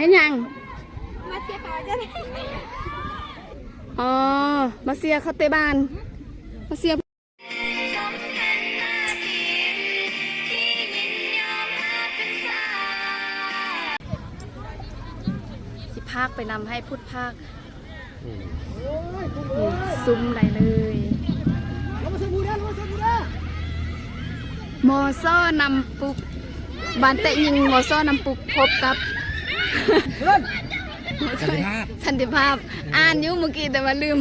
เธอมาเห็นยัง มาเสียปลาจะได้อ๋อ มาเสียเขาเตะบ้าน มาเสียสิภาคไปนำให้พุทธภาคนี่ซุ้มได้เลยมอซ่อนำปุกบานเตะยิงมอซ่อนำปุกพบกับ สันติภาพ สันติภาพ อ่านอยู่เมื่อกี้แต่ว่าลืม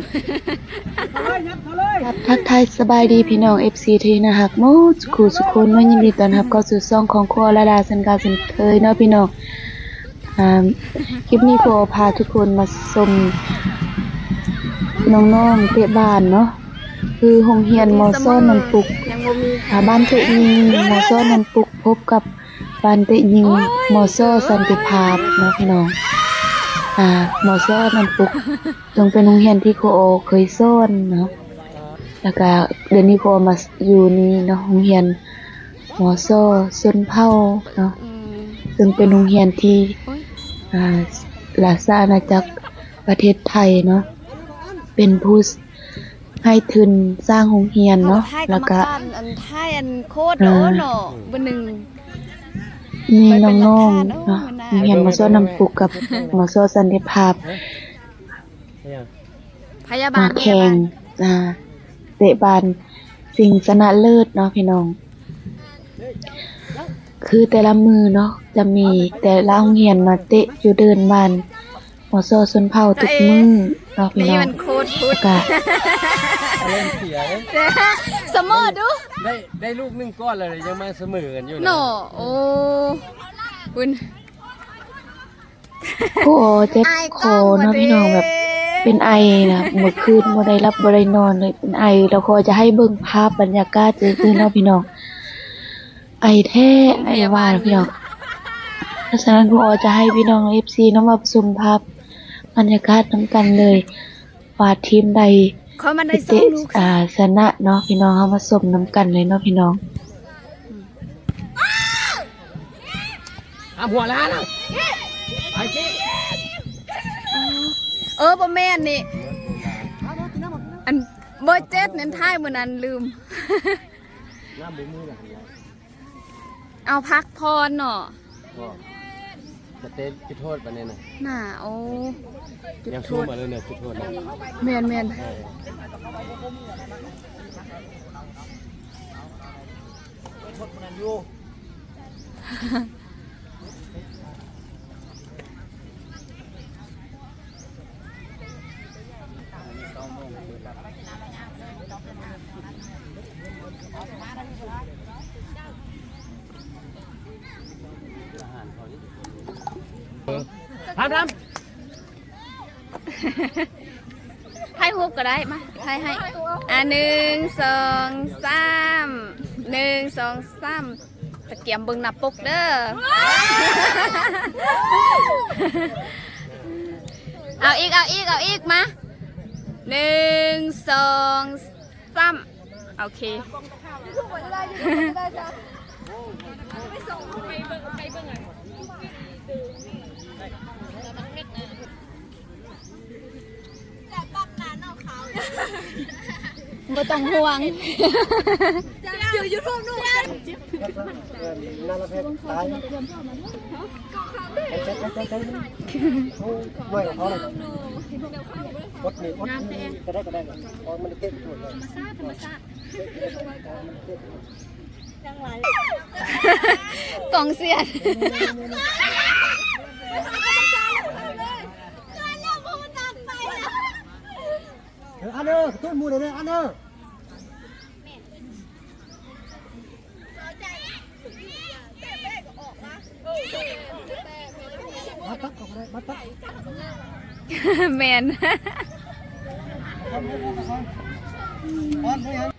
ครับทักทายสบายดีพี่น้อง FC ทีนะฮักโมสุขุสุคนว่ายินดีต้อนรับเข้าสู่ช่องของครัวระดาสันกาสันเคยเนาะพี่น้องอ่าคลิปนี้ขอพาทุกคนมาชมน้องๆเตะบ้านเนาะคือโรงเรียนมอซ่อนนันปุกยังบ่มีหาบ้านเตะยิงมอซ่อนนันปุกพบกับ บ้านเตะยิงมอซ่อสันติภาพเนาะพี่น้อง อ่า มอซ่อนันปุกต้องเป็นโรงเรียนที่โคโอเคยสอนเนาะ แล้วก็เดือนนี้พอมาอยู่นี่เนาะโรงเรียนหมอซอซนเผาเนาะอืมซึ่งเป็นโรงเรียนที่โอ้ยอ่าราชอาณาจักรประเทศไทยเนาะ เป็นผู้ให้ทุนสร้างโรงเรียนเนาะท้ายกรแล้รวมก็การอันท้ายอันโคตรโอ้เนาะเบอร์หนึ่ง มีไปเป็นน้องหลักฐานๆเนาะโอ้มันน่าโรงเรียนหมอซอนำปุกกับหมอซอสันติภาพพยาบามาลแข่งอ่าเตะบอลสิงชนะเลิศเนาะพี่น้อง คือแต่ละมือเนาะจะมีแต่ละโรงเรียนมาเตะอยู่เดินบาน หมอซอชนเผ่าทุกมือเนาะพี่นี่น้องมันโคตรพุทธกะเล่นเสียเลยเสมอดูได้ได้ลูกหนึ่งก้อนเลยยังมาเสมอกันอยู่นะเนาะโอ้คุณโอ้เจ็บคอเนาะพี่น้องแบบ เป็นไอนะเมื่อคืนบ่ได้รับบ่ได้นอนเลยเป็นไอแล้วก็จะให้เบิ่งภาพบรรยากาศซื่อๆเนาะพี่น้อง ไอแท้ไอว่าเนาะพี่น้องเพราะฉะนั้นพอจะให้พี่น้อง FC เนาะมาชมภาพ บรรยากาศนํกันเลยว่าทีมใดเขามันไปได้สอเตะงลูกอ่าชนะเนาะพี่น้องเฮามาชมนํกันเลยเนาะพี่น้องอะหัวล้านอะไอ้ที่เออบ่แม่นนี่ อันเบอร์เจ็ดเน้นท้ายมื้อนั้นลืมน้ำมือมือหลังเอาพักพรเนาะก็จะเต้นจุดโทษปะเนี่ยนะน่าโอ้ จุดยังทสู้มาเลยเนี่ยจุดโทษนะแมนแม่นเออทำทใก็ได้มาให้ให้อะหนึ่งสองสามหนึ่งสองสามตะเกียมเบิ่งหน้าปกเด้อเอาอีกเอาอีกเอาอีกมาหนึ่งสองสามโอเคบ่ ต้องห่วงน่ารักแพ้ตายไอ้เจ๊ไอ้เจ๊ไอ้เจ๊ไม่เขาเลยอดนี่อดนี่ก็ได้ก็ได้เพราะมันเต้นตัวเลยกองเสียนเอออันเนอร์ต้นมูเลยเนี่ยอันเนอร์มาตักออกเลย มาตักแมนออนไม่หันไฮ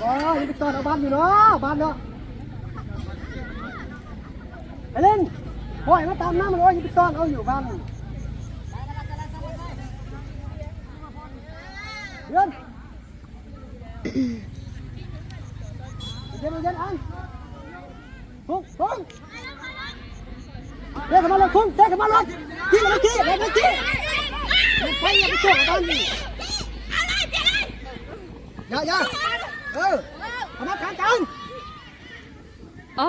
có những cái trò nó bắn rồi đó bắn đó Đấy lên hỏi nó tám năm rồi những cái trò nó nhiều bắn lên lên lên ăn không không đây cái bắn luôn, không đây cái bắn lên kia là kia là kia mình quay cái chỗ đó đi dạ dạ เออเอามาขังจังอ๋อ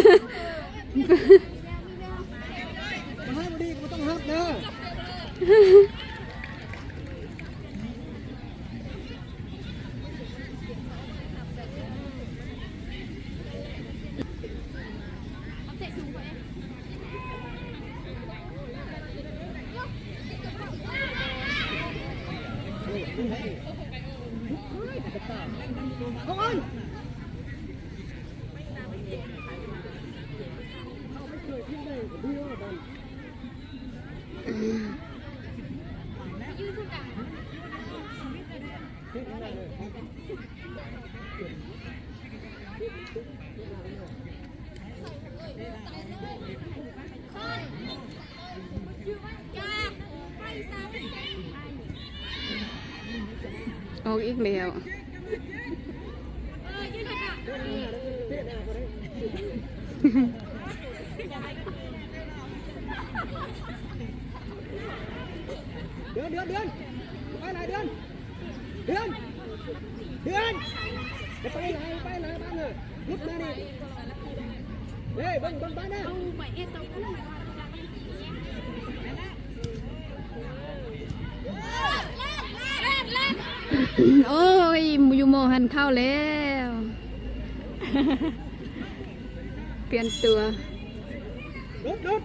ออกอีกแล้ว นจะไปไหนไปไหนบ้านเลยลุกมาดิเฮ้ยเบิ้งเบิ้งบ้านนะโอ้ยยูโมหันเข้าแล้ว เปลี่ยนตัวลุกลุก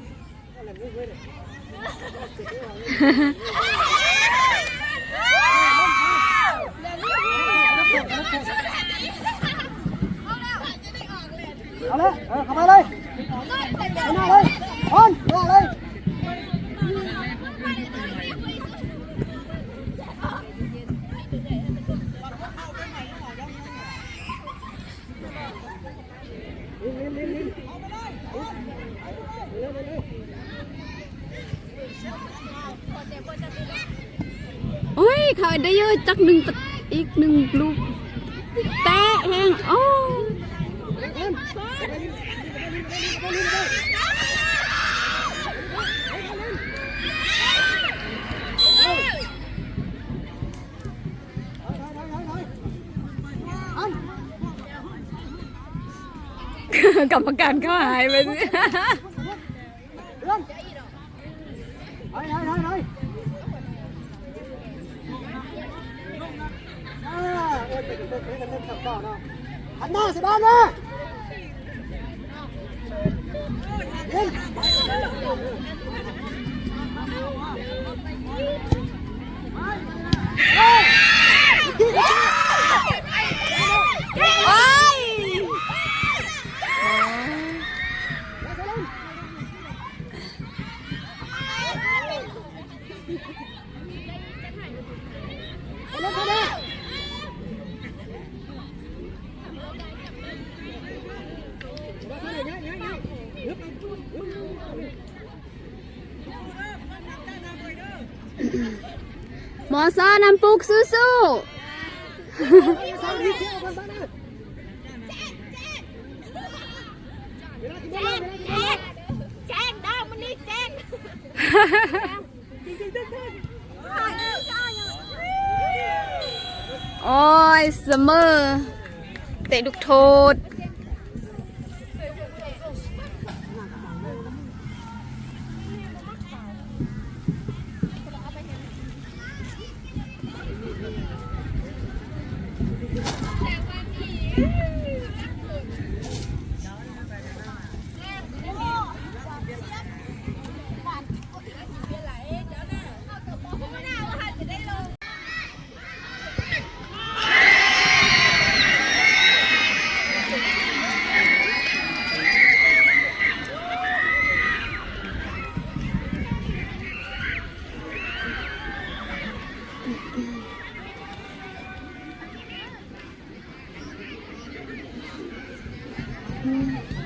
อะไรลุก เอาเลยเออเข้ามาเลยเข้ามาเลยออนมาเลยโอ้ยเขาได้เยอะจักหนึ่งอีกหนึ่งลูก งโอ้กรรมการเขาหายไปสิเดือนไปไหนไป นเป็นเป็นเป็นสับต่อเนาะหันหน้าสิบ้านนะเดิน โอ้ย เอาลงเข้ามาเอาเข้ามาเนี่ยเนี่ยเนี่ยฮึบฮึบฮึบ หมอซอน้ำปลุกสู้ เอาสาวดีเที่ยวกันบ้านนะเวลาที่บ้านเวลาที่บ้านแจ้งดาวมันนี่แจ้งๆโอ้ยเสมอเตะลูกโทษ เ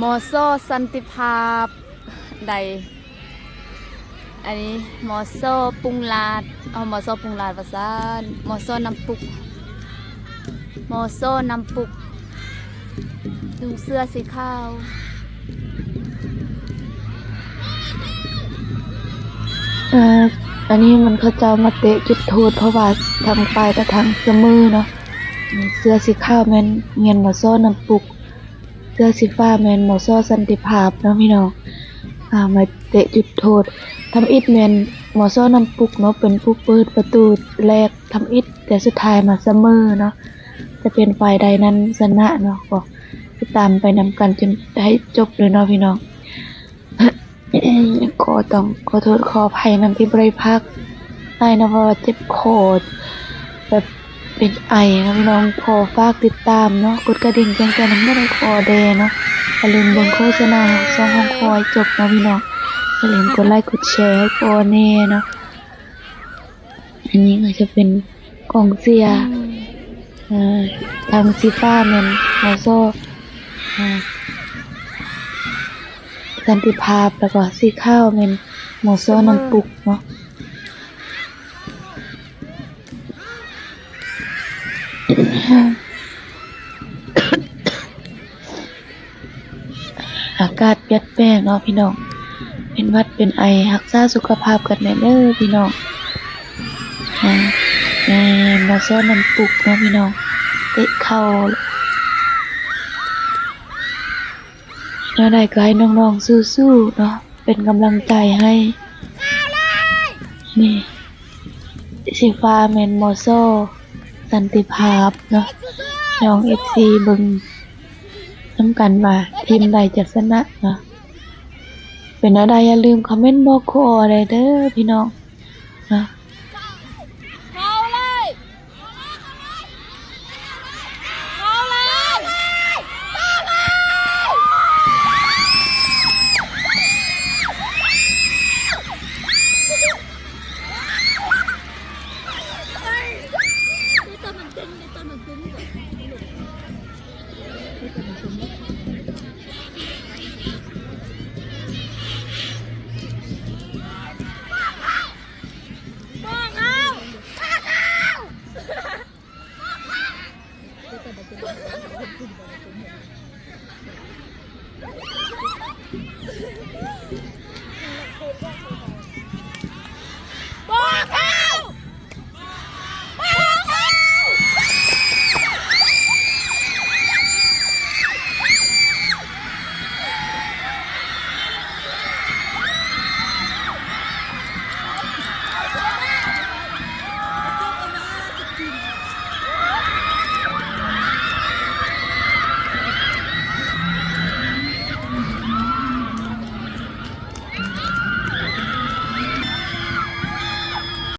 มอโซสันติภาพใด อันนี้มอโซปุงลาดเอามอโซปุงลาดภาษามอโซน้ำปุกมอโซน้ำปุกดูเสื้อสีขาวอ่ออันนี้มันเขาจะมาเตะจุดโทษเพราะว่าทางปลายกับทางเสมอเนาะเสื้อสีขาวแมนเงียนหมอซ้อน้ำปุก สื้อสีฟ้าแมนหมอซ้อสันติภาพเนาะพี่น้องอ่ามาเตะจุดโทษทำอิดแมนหมอซ้อน้ำปุกเนาะเป็นผู้เปิดประตูแรกทำอิดแต่สุดท้ายมาเสมอเนาะจะเป็นฝ่ายใดนั้นชนะเนาะก็ติดตามไปนำกันจนได้จบเลยเนาะพี่น้องก็ต้องขอโทษขออภัยนำที่บริพักได้นะเพราะว่าเจ็บคอแบบ เป็นไอนะพี่น้องขอฝากติดตามเนาะกดกระดิ่งแจ้งเตือนนั้นไม่ได้คอแดเนาะอย่าลืมเบิ่งโฆษณาของช่องห้องคอยจบนะพี่น้องอย่าลืมกดไลค์กดแชร์ให้โปรเน่เนาะอันนี้ก็จะเป็นกล่องเสียทางซีฟ้าเมนมอโซสันติภาพแล้วก็สีข้าวเป็นหมูโซ่น้ำปุกเนาะ อากาศเปลี่ยนแปลงเนาะพี่น้อง เป็นวัดเป็นไอรักษาสุขภาพกันแน่เด้อพี่น้องอ่าแม่หมูโซน้ำปุกเนาะพี่น้องเตะเข้าแล้วใดก็ให้น้องๆสู้ๆเนาะเป็นกำลังใจให้ นี่สีฟ้าเมนโมโซ สันติภาพเนาะน้องเอฟซีบึงน้ำกันว่าทีมใดจะชนะเนาะเป็นอะไรอย่าลืมคอมเมนต์บอกคออเลยเด้อพี่น้องนะ